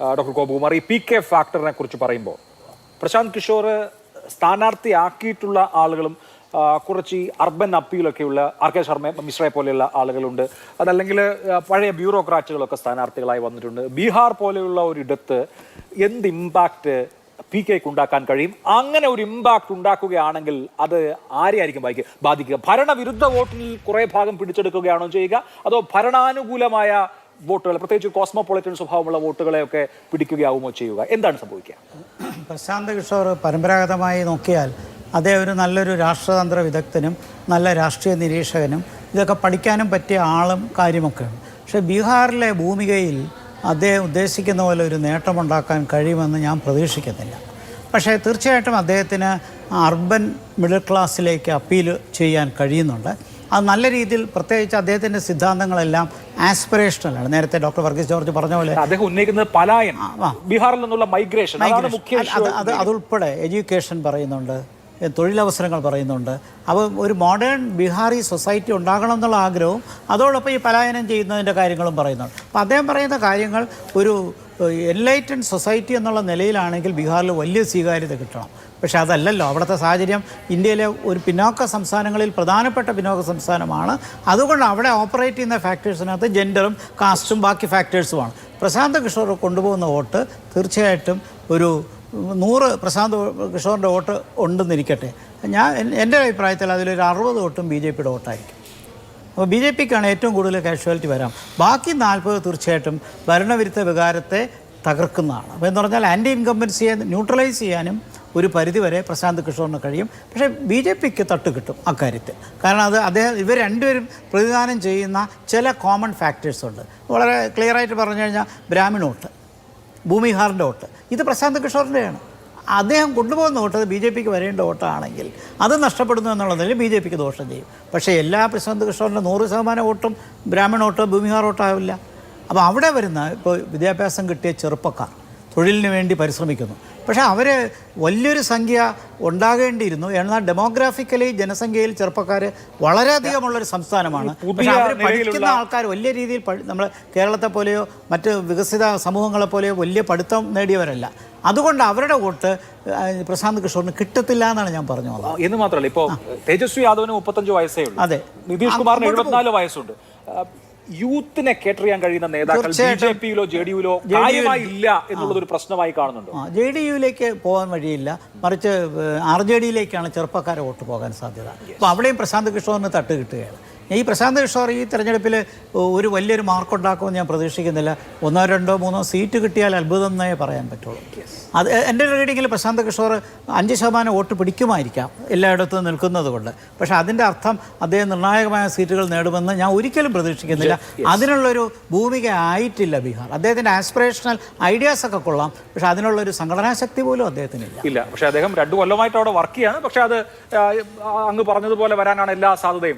Doctor Gopakumar ഈ P K ഫാക്ടറിനെ കുറിച്ച് പറയുമ്പോൾ പ്രശാന്ത് കിഷോർ സ്ഥാനാർത്ഥിയാക്കിയിട്ടുള്ള ആളുകളും കുറച്ച് ഈ അർബൻ അപ്പീലൊക്കെയുള്ള ആർ കെ ശർമ്മ മിശ്രയെ പോലെയുള്ള ആളുകളുണ്ട്. അതല്ലെങ്കിൽ പഴയ ബ്യൂറോക്രാറ്റുകളൊക്കെ സ്ഥാനാർത്ഥികളായി വന്നിട്ടുണ്ട്. ബീഹാർ പോലെയുള്ള ഒരിടത്ത് എന്ത് ഇമ്പാക്റ്റ് പി കെക്ക് ഉണ്ടാക്കാൻ കഴിയും? അങ്ങനെ ഒരു ഇമ്പാക്ട് ഉണ്ടാക്കുകയാണെങ്കിൽ അത് ആരെയായിരിക്കും ബാധിക്കുക? ബാധിക്കുക. ഭരണവിരുദ്ധ വോട്ടിൽ കുറേ ഭാഗം പിടിച്ചെടുക്കുകയാണോ ചെയ്യുക? അതോ ഭരണാനുകൂലമായ വോട്ടുകൾ പ്രത്യേകിച്ച് കോസ്മോപൊളിറ്റൻ സ്വഭാവമുള്ള വോട്ടുകളെയൊക്കെ പിടിക്കുകയാവുമോ ചെയ്യുക? എന്താണ് സംഭവിക്കുക? പ്രശാന്ത് കിഷോർ പരമ്പരാഗതമായി നോക്കിയാൽ അദ്ദേഹം ഒരു നല്ലൊരു രാഷ്ട്രതന്ത്ര വിദഗ്ധനും നല്ല രാഷ്ട്രീയ നിരീക്ഷകനും ഇതൊക്കെ പഠിക്കാനും പറ്റിയ ആളും കാര്യമൊക്കെയാണ് പക്ഷേ ബീഹാറിലെ ഭൂമികയിൽ അദ്ദേഹം ഉദ്ദേശിക്കുന്ന പോലെ ഒരു നേട്ടമുണ്ടാക്കാൻ കഴിയുമെന്ന് ഞാൻ പ്രതീക്ഷിക്കുന്നില്ല. പക്ഷേ തീർച്ചയായിട്ടും അദ്ദേഹത്തിന് അർബൻ മിഡിൽ ക്ലാസ്സിലേക്ക് അപ്പീൽ ചെയ്യാൻ കഴിയുന്നുണ്ട്. അത് നല്ല രീതിയിൽ പ്രത്യേകിച്ച് അദ്ദേഹത്തിന്റെ സിദ്ധാന്തങ്ങളെല്ലാം ആസ്പിറേഷണലാണ്. നേരത്തെ ഡോക്ടർ വർഗീസ് ജോർജ് പറഞ്ഞ പോലെ അദ്ദേഹം ഉന്നയിക്കുന്നത് പലായൻ. ബീഹാറിൽ നിന്നുള്ള മൈഗ്രേഷൻ. അത് അത് അത് അതുൾപ്പെടെ എഡ്യൂക്കേഷൻ പറയുന്നുണ്ട് തൊഴിലവസരങ്ങൾ പറയുന്നുണ്ട്. അപ്പോൾ ഒരു മോഡേൺ ബീഹാറി സൊസൈറ്റി ഉണ്ടാകണം എന്നുള്ള ആഗ്രഹവും അതോടൊപ്പം ഈ പലായനം ചെയ്യുന്നതിന്റെ കാര്യങ്ങളും പറയുന്നുണ്ട്. അപ്പോൾ അദ്ദേഹം പറയുന്ന കാര്യങ്ങൾ ഒരു എൻലൈറ്റൻ സൊസൈറ്റി എന്നുള്ള നിലയിലാണെങ്കിൽ ബീഹാറിൽ വലിയ സ്വീകാര്യത കിട്ടണം. പക്ഷേ അതല്ലല്ലോ അവിടുത്തെ സാഹചര്യം ഇന്ത്യയിലെ ഒരു പിന്നോക്ക സംസ്ഥാനങ്ങളിൽ പ്രധാനപ്പെട്ട പിന്നോക്ക സംസ്ഥാനമാണ്. അതുകൊണ്ട് അവിടെ ഓപ്പറേറ്റ് ചെയ്യുന്ന ഫാക്ടേഴ്സിനകത്ത് ജെൻഡറും കാസ്റ്റും ബാക്കി ഫാക്ടേഴ്സുമാണ് പ്രശാന്ത് കിഷോർ കൊണ്ടുപോകുന്ന വോട്ട് തീർച്ചയായിട്ടും ഒരു നൂറ് പ്രശാന്ത് കിഷോറിന്റെ വോട്ട് ഉണ്ടെന്നിരിക്കട്ടെ. ഞാൻ എൻ- എന്റെ അഭിപ്രായത്തിൽ അതിലൊരു അറുപത് വോട്ടും ബി ജെ പിയുടെ വോട്ടായിരിക്കും. അപ്പോൾ ബി ജെ പിക്കാണ് ഏറ്റവും കൂടുതൽ കാഷ്വാലിറ്റി വരാം. ബാക്കി നാൽപ്പത് തീർച്ചയായിട്ടും ഭരണവിരുദ്ധ വികാരത്തെ തകർക്കുന്നതാണ്. അപ്പോൾ എന്ന് പറഞ്ഞാൽ ആന്റി ഇൻകംബൻസിയെ ന്യൂട്രലൈസ് ചെയ്യാനും ഒരു പരിധിവരെ പ്രശാന്ത് കിഷോറിന് കഴിയും. പക്ഷേ ബി ജെ പിക്ക് തട്ട് കിട്ടും അക്കാര്യത്തിൽ. കാരണം അത് അദ്ദേഹം ഇവർ രണ്ടുപേരും പ്രതിദാനം ചെയ്യുന്ന ചില കോമൺ ഫാക്ടേഴ്സ് ഉണ്ട്. വളരെ ക്ലിയറായിട്ട് പറഞ്ഞു കഴിഞ്ഞാൽ ബ്രാഹ്മിൺ വോട്ട് ഭൂമിഹാറിന്റെ വോട്ട്. ഇത് പ്രശാന്ത് കിഷോറിന്റെയാണ് അദ്ദേഹം കൊണ്ടുപോകുന്ന വോട്ട് ബി ജെ പിക്ക് വരേണ്ട വോട്ടാണെങ്കിൽ അത് നഷ്ടപ്പെടുന്നു എന്നുള്ളതിൽ ബി ജെ പിക്ക് ദോഷം ചെയ്യും. പക്ഷേ എല്ലാ പ്രശാന്ത് കൃഷ്ണന്റെ നൂറ് ശതമാനം വോട്ടും ബ്രാഹ്മണ വോട്ടോ ഭൂമിഹാർ വോട്ടാവില്ല അപ്പോൾ അവിടെ വരുന്ന ഇപ്പോൾ വിദ്യാഭ്യാസം കിട്ടിയ ചെറുപ്പക്കാർ തൊഴിലിന് വേണ്ടി പരിശ്രമിക്കുന്നു. പക്ഷേ അവർ വലിയൊരു സംഖ്യ ഉണ്ടാകേണ്ടിയിരുന്നു. എന്നാൽ ഡെമോഗ്രാഫിക്കലി ജനസംഖ്യയിൽ ചെറുപ്പക്കാർ വളരെയധികമുള്ളൊരു സംസ്ഥാനമാണ്. പക്ഷേ അവർ പഠിക്കുന്ന ആൾക്കാർ വലിയ രീതിയിൽ നമ്മൾ കേരളത്തെ പോലെയോ മറ്റ് വികസിത സമൂഹങ്ങളെ പോലെയോ വലിയ പഠിത്തം നേടിയവരല്ല. അതുകൊണ്ട് അവരുടെ വോട്ട് പ്രശാന്ത് കിഷോറിന് കിട്ടത്തില്ല എന്നാണ് ഞാൻ പറഞ്ഞു എന്ന് മാത്രമല്ല ഇപ്പോ തേജസ്വി യാദവിന് മുപ്പത്തഞ്ച് വയസ്സേ ഉള്ളൂ. അതെ. നിതീഷ് കുമാറിന് എഴുപത്തിനാല് വയസ്സുണ്ട്. യൂത്തിനെ കേട്ടർ ചെയ്യാൻ കഴിയുന്ന നേതാക്കൾ ബി ജെ. പിയിലോ ജെ ഡി യുയിലോ കാര്യമായി ഇല്ല. എന്നുള്ളത് ഒരു പ്രശ്നമായി കാണുന്നുണ്ട്? ജെ ഡി യുയിലേക്ക് പോകാൻ വഴിയില്ല. മറിച്ച് ആർ ജെ ഡിയിലേക്കാണ് ചെറുപ്പക്കാരെ വോട്ട് പോകാൻ സാധ്യത. അപ്പോൾ അവിടെയും പ്രശാന്ത് കിഷോറിന് തട്ട് കിട്ടുകയാണ്. ഈ പ്രശാന്ത് കിഷോർ ഈ തെരഞ്ഞെടുപ്പിൽ ഒരു വലിയൊരു മാർക്കുണ്ടാക്കുമെന്ന് ഞാൻ പ്രതീക്ഷിക്കുന്നില്ല. ഒന്നോ രണ്ടോ മൂന്നോ സീറ്റ് കിട്ടിയാൽ അത്ഭുതം എന്നേ പറയാൻ പറ്റുള്ളൂ. അത് എന്റെ റീഡിങ്ങിൽ പ്രശാന്ത് കിഷോർ അഞ്ച് ശതമാനം വോട്ട് പിടിക്കുമായിരിക്കാം എല്ലായിടത്തും നിൽക്കുന്നത് കൊണ്ട്. പക്ഷേ അതിന്റെ അർത്ഥം അദ്ദേഹം നിർണായകമായ സീറ്റുകൾ നേടുമെന്ന് ഞാൻ ഒരിക്കലും പ്രതീക്ഷിക്കുന്നില്ല. അതിനുള്ളൊരു ഭൂമിക ആയിട്ടില്ല ബീഹാർ. അദ്ദേഹത്തിന്റെ ആസ്പിറേഷണൽ ഐഡിയാസ് ഒക്കെ കൊള്ളാം. പക്ഷേ അതിനുള്ളൊരു സംഘടനാ ശക്തി പോലും അദ്ദേഹത്തിനില്ല. ഇല്ല. പക്ഷേ അദ്ദേഹം രണ്ടു കൊല്ലമായിട്ട് അവിടെ വർക്ക് ചെയ്യാണ്. പക്ഷേ അത് അങ്ങ് പറഞ്ഞതുപോലെ വരാനാണ് എല്ലാ സാധ്യതയും.